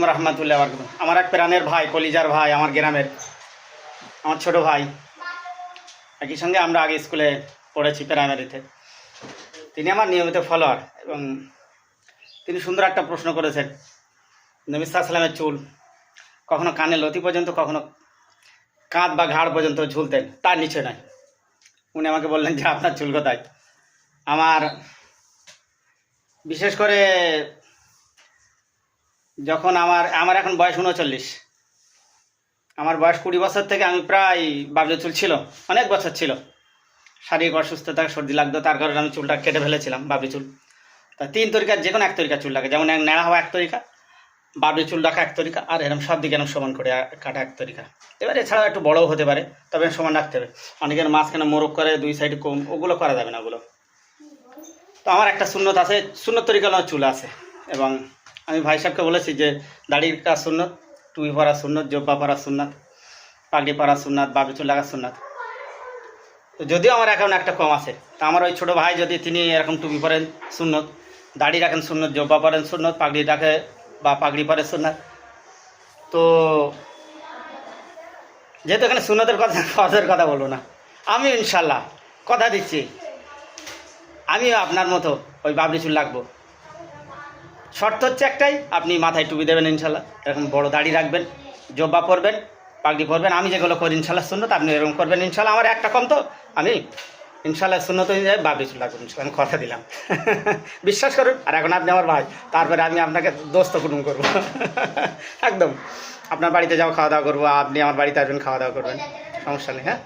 আলাইকুম রহমতুল্লাহ বরকাতুহ। আমার এক প্রাণের ভাই, কলিজার ভাই, আমার গ্রামের আমার ছোট ভাই। একই সঙ্গে আমরা আগে স্কুলে পড়েছি প্রাইমারিতে তিনি আমার নিয়মিত ফলোয়ার এবং তিনি সুন্দর একটা প্রশ্ন করেছেন নবিস্তা সালামের চুল কখনো কানে লতি পর্যন্ত, কখনো কাঁধ বা ঘাড় পর্যন্ত ঝুলতেন, তার নিচে নয় উনি আমাকে বললেন যে, আপনার চুল কোথায়? আমার বিশেষ করে যখন আমার আমার এখন বয়স উনচল্লিশ। আমার বয়স কুড়ি বছর থেকে আমি প্রায় বাবলু চুল ছিল, অনেক বছর ছিল। শারীরিক অসুস্থতা, সর্দি লাগতো, তার কারণে আমি চুলটা কেটে ফেলেছিলাম, বাবলি চুল। তা তিন তরিকার, যে কোনো এক তরিকা চুল লাগে, যেমন এক নেড়া হওয়া এক তরিকা, বাবলি চুল রাখা এক তরিকা, আর এরকম সব দিকে এরকম সমান করে কাটা এক তরিকা। এবার এছাড়াও একটু বড়ও হতে পারে, তবে সমান রাখতে হবে। অনেকের মাঝখানে মোরগ করে, দুই সাইডে কম, ওগুলো করা যাবে না ওগুলো। তো আমার একটা সুন্নত আছে, সুন্নত তরিকার চুল আছে, এবং আমি ভাই সাহেবকে বলেছি যে, দাড়ির কাজ সুন্নত, টুপি পরা সুন্নত, জব্বা পরা সুন্নত, পাগড়ি পরা সুন্নত বাবি চুল লাগা সুন্নত। তো যদিও আমার এখন একটা কম আছে, তা আমার ওই ছোটো ভাই যদি তিনি এরকম টুপি পরেন সুন্নত, দাড়ি রাখেন সুন্নত, জব্বা পরেন সুন্নত, পাগড়ি রাখে বা পাগড়ি পরে সুন্নত, তো যেহেতু এখানে সুন্নতের কথা ফজের কথা বলব না, আমি ইনশাল্লাহ কথা দিচ্ছি, আমিও আপনার মতো ওই বাবরি চুল লাগবো। শর্ত হচ্ছে একটাই, আপনি মাথায় টুপি দেবেন ইনশাল্লাহ। এরকম বড় দাড়ি রাখবেন, জব্বা পরবেন, পাগড়ি পরবেন, আমি যেগুলো করি ইনশাল্লাহ শূন্যত আপনি এরকম করবেন ইনশাল্লাহ। আমার একটা কম তো, আমি ইনশাল্লাহ অনুযায়ী বাবরি চুল লাগবেন ইনশাল্লাহ, আমি কথা দিলাম। বিশ্বাস করুন, আর এখন আপনি আমার ভাই, তারপরে আমি আপনাকে দোস্ত কুটুম করব। একদম। আপনার বাড়িতে যাও, খাওয়া দাওয়া করব, আপনি আমার বাড়িতে আসবেন, খাওয়া দাওয়া করবেন, সমস্যা নেই হ্যাঁ?